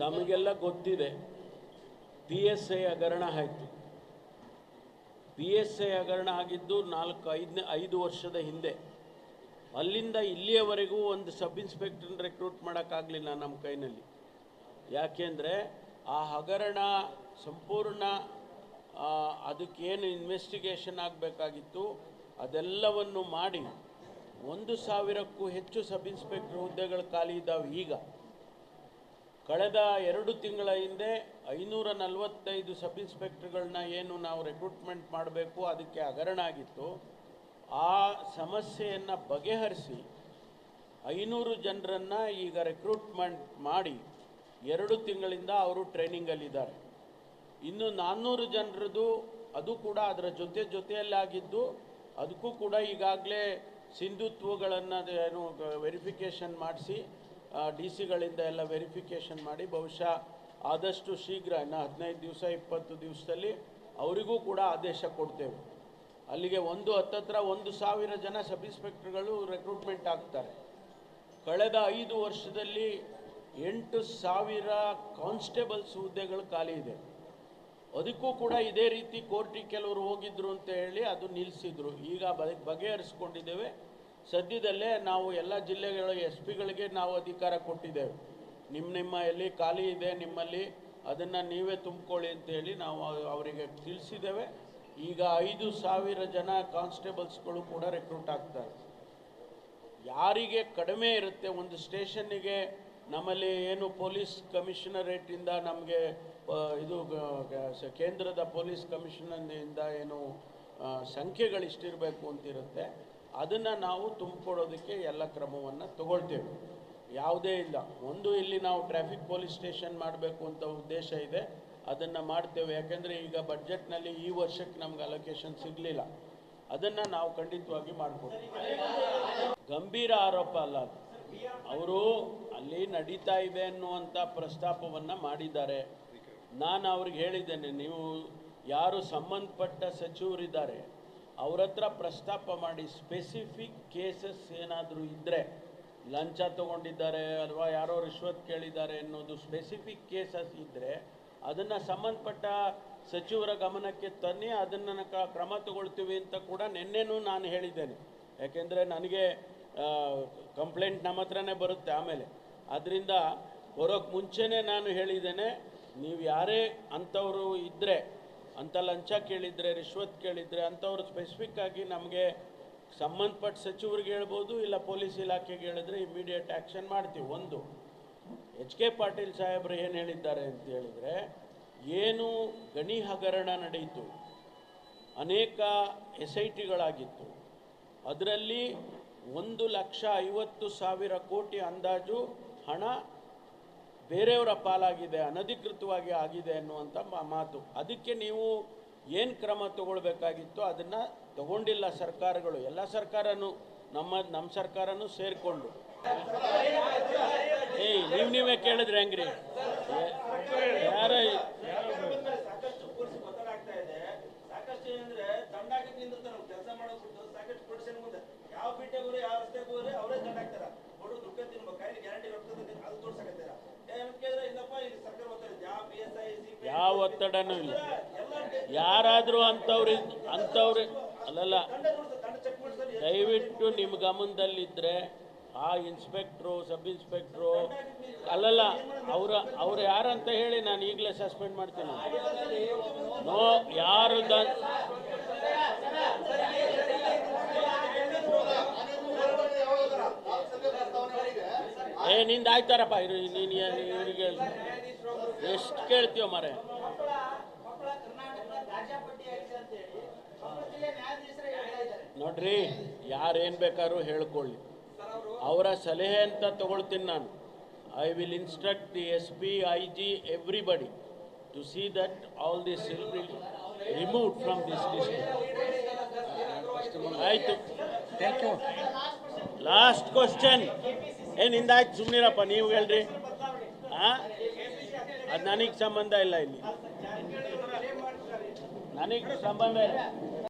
ತಮಗೆಲ್ಲ ಗೊತ್ತಿದೆ. P S I ಹಗರಣ ಆಯಿತು. ಪಿ ಎಸ್ ಐ ಹಗರಣ ಆಗಿದ್ದು ನಾಲ್ಕು ಐದನೇ, ಐದು ವರ್ಷದ ಹಿಂದೆ. ಅಲ್ಲಿಂದ ಇಲ್ಲಿಯವರೆಗೂ ಒಂದು ಸಬ್ ಇನ್ಸ್ಪೆಕ್ಟರ್ನ ರೆಕ್ರೂಟ್ ಮಾಡೋಕ್ಕಾಗಲಿಲ್ಲ ನಮ್ಮ ಕೈನಲ್ಲಿ. ಯಾಕೆಂದರೆ ಆ ಹಗರಣ ಸಂಪೂರ್ಣ ಅದಕ್ಕೇನು ಇನ್ವೆಸ್ಟಿಗೇಷನ್ ಆಗಬೇಕಾಗಿತ್ತು. ಅದೆಲ್ಲವನ್ನು ಮಾಡಿ ಒಂದು ಸಾವಿರಕ್ಕೂ ಹೆಚ್ಚು ಸಬ್ ಇನ್ಸ್ಪೆಕ್ಟರ್ ಹುದ್ದೆಗಳು ಖಾಲಿ ಇದ್ದಾವೆ ಈಗ. ಕಳೆದ ಎರಡು ತಿಂಗಳ ಹಿಂದೆ ಐನೂರ ನಲವತ್ತೈದು ಸಬ್ ಇನ್ಸ್ಪೆಕ್ಟರ್ಗಳನ್ನ ಏನು ನಾವು ರೆಕ್ರೂಟ್ಮೆಂಟ್ ಮಾಡಬೇಕು ಅದಕ್ಕೆ ಹಗರಣ ಆಗಿತ್ತು. ಆ ಸಮಸ್ಯೆಯನ್ನು ಬಗೆಹರಿಸಿ ಐನೂರು ಜನರನ್ನು ಈಗ ರೆಕ್ರೂಟ್ಮೆಂಟ್ ಮಾಡಿ ಎರಡು ತಿಂಗಳಿಂದ ಅವರು ಟ್ರೈನಿಂಗಲ್ಲಿದ್ದಾರೆ. ಇನ್ನು ನಾನ್ನೂರು ಜನರದು ಅದು ಕೂಡ ಅದರ ಜೊತೆ ಜೊತೆಯಲ್ಲಾಗಿದ್ದು ಅದಕ್ಕೂ ಕೂಡ ಈಗಾಗಲೇ ಸಿಂಧುತ್ವಗಳನ್ನು ಏನು ವೆರಿಫಿಕೇಷನ್ ಮಾಡಿಸಿ ಡಿ ಸಿಗಳಿಂದ ಎಲ್ಲ ವೆರಿಫಿಕೇಷನ್ ಮಾಡಿ ಬಹುಶಃ ಆದಷ್ಟು ಶೀಘ್ರ, ಇನ್ನು ಹದಿನೈದು ದಿವಸ, ಇಪ್ಪತ್ತು ದಿವಸದಲ್ಲಿ ಅವರಿಗೂ ಕೂಡ ಆದೇಶ ಕೊಡ್ತೇವೆ. ಅಲ್ಲಿಗೆ ಒಂದು ಹತ್ತತ್ರ ಒಂದು ಸಾವಿರ ಜನ ಸಬ್ ಇನ್ಸ್ಪೆಕ್ಟರ್ಗಳು ರೆಕ್ರೂಟ್ಮೆಂಟ್ ಆಗ್ತಾರೆ. ಕಳೆದ ಐದು ವರ್ಷದಲ್ಲಿ ಎಂಟು ಸಾವಿರ ಕಾನ್ಸ್ಟೇಬಲ್ಸ್ ಹುದ್ದೆಗಳು ಖಾಲಿ ಇದೆ. ಅದಕ್ಕೂ ಕೂಡ ಇದೇ ರೀತಿ ಕೋರ್ಟಿಗೆ ಕೆಲವರು ಹೋಗಿದ್ರು ಅಂತ ಹೇಳಿ ಅದು ನಿಲ್ಲಿಸಿದ್ರು. ಈಗ ಬಗೆಹರಿಸ್ಕೊಂಡಿದ್ದೇವೆ. ಸದ್ಯದಲ್ಲೇ ನಾವು ಎಲ್ಲ ಜಿಲ್ಲೆಗಳ ಎಸ್ ಪಿಗಳಿಗೆ ನಾವು ಅಧಿಕಾರ ಕೊಟ್ಟಿದ್ದೇವೆ. ನಿಮ್ಮ ನಿಮ್ಮ ಎಲ್ಲಿ ಖಾಲಿ ಇದೆ ನಿಮ್ಮಲ್ಲಿ, ಅದನ್ನು ನೀವೇ ತುಂಬಿಕೊಳ್ಳಿ ಅಂತೇಳಿ ನಾವು ಅವರಿಗೆ ತಿಳಿಸಿದ್ದೇವೆ. ಈಗ ಐದು ಸಾವಿರ ಜನ ಕಾನ್ಸ್ಟೇಬಲ್ಸ್ಗಳು ಕೂಡ ರೆಕ್ರೂಟ್ ಆಗ್ತಾರೆ. ಯಾರಿಗೆ ಕಡಿಮೆ ಇರುತ್ತೆ, ಒಂದು ಸ್ಟೇಷನ್ನಿಗೆ ನಮ್ಮಲ್ಲಿ ಏನು ಪೊಲೀಸ್ ಕಮಿಷನರೇಟಿಂದ ನಮಗೆ ಇದು ಕೇಂದ್ರದ ಪೊಲೀಸ್ ಕಮಿಷನರ್ನಿಂದ ಏನು ಸಂಖ್ಯೆಗಳು ಸಂಖ್ಯೆಗಳಿಷ್ಟಿರಬೇಕು ಅಂತಿರುತ್ತೆ. ಅದನ್ನು ನಾವು ತುಂಬಿಕೊಡೋದಕ್ಕೆ ಎಲ್ಲ ಕ್ರಮವನ್ನು ತಗೊಳ್ತೇವೆ. ಯಾವುದೇ ಇಲ್ಲ. ಒಂದು ಇಲ್ಲಿ ನಾವು ಟ್ರಾಫಿಕ್ ಪೊಲೀಸ್ ಸ್ಟೇಷನ್ ಮಾಡಬೇಕು ಅಂತ ಉದ್ದೇಶ ಇದೆ. ಅದನ್ನು ಮಾಡ್ತೇವೆ. ಯಾಕೆಂದರೆ ಈಗ ಬಜೆಟ್ನಲ್ಲಿ ಈ ವರ್ಷಕ್ಕೆ ನಮ್ಗೆ ಅಲೋಕೇಶನ್ ಸಿಗಲಿಲ್ಲ. ಅದನ್ನು ನಾವು ಖಂಡಿತವಾಗಿ ಮಾಡಿಕೊಡ್ತೀವಿ. ಗಂಭೀರ ಆರೋಪ ಅಲ್ಲ ಅದು. ಅವರು ಅಲ್ಲಿ ನಡೀತಾ ಇದೆ ಅನ್ನುವಂಥ ಪ್ರಸ್ತಾಪವನ್ನು ಮಾಡಿದ್ದಾರೆ. ನಾನು ಅವ್ರಿಗೆ ಹೇಳಿದ್ದೇನೆ, ನೀವು ಯಾರು ಸಂಬಂಧಪಟ್ಟ ಸಚಿವರಿದ್ದಾರೆ ಅವ್ರ ಹತ್ರ ಪ್ರಸ್ತಾಪ ಮಾಡಿ ಸ್ಪೆಸಿಫಿಕ್ ಕೇಸಸ್ ಏನಾದರೂ ಇದ್ದರೆ ಲಂಚ ತಗೊಂಡಿದ್ದಾರೆ ಅಥವಾ ಯಾರೋ ರಿಶ್ವತ್ ಕೇಳಿದ್ದಾರೆ ಅನ್ನೋದು ಸ್ಪೆಸಿಫಿಕ್ ಕೇಸಸ್ ಇದ್ದರೆ ಅದನ್ನು ಸಂಬಂಧಪಟ್ಟ ಸಚಿವರ ಗಮನಕ್ಕೆ ತನ್ನಿ ಅದನ್ನು ಕ್ರಮ ತಗೊಳ್ತೀವಿ ಅಂತ ಕೂಡ ನಿನ್ನೆನೂ ನಾನು ಹೇಳಿದ್ದೇನೆ. ಯಾಕೆಂದರೆ ನನಗೆ ಕಂಪ್ಲೇಂಟ್ ನಮ್ಮ ಹತ್ರನೇ ಬರುತ್ತೆ ಆಮೇಲೆ. ಅದರಿಂದ ಬರೋಕ್ಕೆ ಮುಂಚೆನೇ ನಾನು ಹೇಳಿದ್ದೇನೆ, ನೀವು ಯಾರೇ ಅಂಥವರು ಇದ್ದರೆ ಅಂಥ ಲಂಚ ಕೇಳಿದರೆ, ರಿಶ್ವತ್ ಕೇಳಿದರೆ ಅಂಥವ್ರು ಸ್ಪೆಸಿಫಿಕ್ ಆಗಿ ನಮಗೆ ಸಂಬಂಧಪಟ್ಟ ಸಚಿವರಿಗೆ ಹೇಳ್ಬೋದು, ಇಲ್ಲ ಪೊಲೀಸ್ ಇಲಾಖೆಗೆ ಹೇಳಿದ್ರೆ ಇಮಿಡಿಯೇಟ್ ಆ್ಯಕ್ಷನ್ ಮಾಡ್ತೀವಿ. ಒಂದು ಎಚ್ ಕೆ ಪಾಟೀಲ್ ಸಾಹೇಬರು ಏನು ಹೇಳಿದ್ದಾರೆ ಅಂತ ಹೇಳಿದರೆ, ಏನು ಗಣಿ ಹಗರಣ ನಡೆಯಿತು ಅನೇಕ ಎಸ್ ಐ ಟಿಗಳಾಗಿತ್ತು ಅದರಲ್ಲಿ ಒಂದು ಲಕ್ಷ ಐವತ್ತು ಸಾವಿರ ಕೋಟಿ ಅಂದಾಜು ಹಣ ಬೇರೆಯವರ ಪಾಲಾಗಿದೆ, ಅನಧಿಕೃತವಾಗಿ ಆಗಿದೆ ಅನ್ನುವಂಥ ಮಾತು. ಅದಕ್ಕೆ ನೀವು ಏನು ಕ್ರಮ ತಗೊಳ್ಬೇಕಾಗಿತ್ತು ಅದನ್ನು ತಗೊಂಡಿಲ್ಲ ಸರ್ಕಾರಗಳು. ಎಲ್ಲ ಸರ್ಕಾರನೂ, ನಮ್ಮ ನಮ್ಮ ಸರ್ಕಾರನೂ ಸೇರಿಕೊಂಡು. ಏಯ್, ನೀವು ನೀವೇ ಕೇಳಿದ್ರೆ ಹೆಂಗ್ರಿ? ಯಾರ ಸಾಕಷ್ಟು ಪೊಲೀಸ್ ಒತ್ತಡ ಆಗ್ತಾ ಇದೆ ಸಾಕಷ್ಟು ಏನಂದ್ರೆ ದಂಡ ಹಾಕಿ ನಿಂದಿರ್ತಾರೆ ಕೆಲಸ ಮಾಡೋದ್ಬಿಟ್ಟು ಸಾಕಷ್ಟು ಪೊಲೀಸರ ಮುಂದೆ ಯಾವ ಬಿಟ್ಟೆ ಹೋಗ್ರಿ ಯಾವ ರಸ್ತೆ ಹೋಗ್ರಿ ಅವರೇ ದಂಡ ಹಾಕ್ತಾರ ಕೊಡು ದುಡ್ಡು ತಿನ್ಬೇಕು ಕೈಲಿ ಗ್ಯಾರಂಟಿ ರೊಕ್ಕದ ಅದು ತೋರ್ಸಕತ್ತಾರ ಏನಂತ ಕೇಳಿದ್ರೆ ಇಲ್ಲಪ್ಪ ಇಲ್ಲಿ ಸರ್ಕಾರ ಒತ್ತಡ ಇದೆ. ಯಾವ P S I C P ಯಾವ ಒತ್ತಡನೂ ಇಲ್ಲ. ಯಾರಾದರೂ ಅಂಥವ್ರಿಗೆ ಅಂಥವ್ರಿ ಅಲ್ಲಲ್ಲ. ದಯವಿಟ್ಟು ನಿಮ್ಮ ಗಮನದಲ್ಲಿದ್ದರೆ ಆ ಇನ್ಸ್ಪೆಕ್ಟ್ರು, ಸಬ್ ಇನ್ಸ್ಪೆಕ್ಟ್ರು, ಅಲ್ಲಲ್ಲ, ಅವರ ಅವ್ರು ಯಾರಂತ ಹೇಳಿ ನಾನು ಈಗಲೇ ಸಸ್ಪೆಂಡ್ ಮಾಡ್ತೀನಿ. ನೋ ಯಾರು ದ ಏ ನಿಂದ ಆಯ್ತಾರಪ್ಪ. ಇರು ನೀನು ಇವ್ರಿಗೆ ಎಷ್ಟು ಕೇಳ್ತೀವ ಮರೆ ನೋಡ್ರಿ ಯಾರೇನು ಬೇಕಾದ್ರೂ ಹೇಳ್ಕೊಳ್ಳಿ. ಅವರ ಸಲಹೆ ಅಂತ ತಗೊಳ್ತೀನಿ ನಾನು. I will instruct the S P I G everybody to see that all this will remove from this district ಆಯಿತು ಥ್ಯಾಂಕ್ ಯು ಲಾಸ್ಟ್ ಕ್ವಶನ್ ಏನು ಹಿಂದಾಯ್ತು ಸುಮ್ಮನಿರಪ್ಪ ನೀವು ಹೇಳ್ರಿ. ಹಾಂ ಅದು ನನಗೆ ಸಂಬಂಧ ಇಲ್ಲ ಇಲ್ಲಿ. ನನಗೆ ಸಂಬಂಧ ಇಲ್ಲ.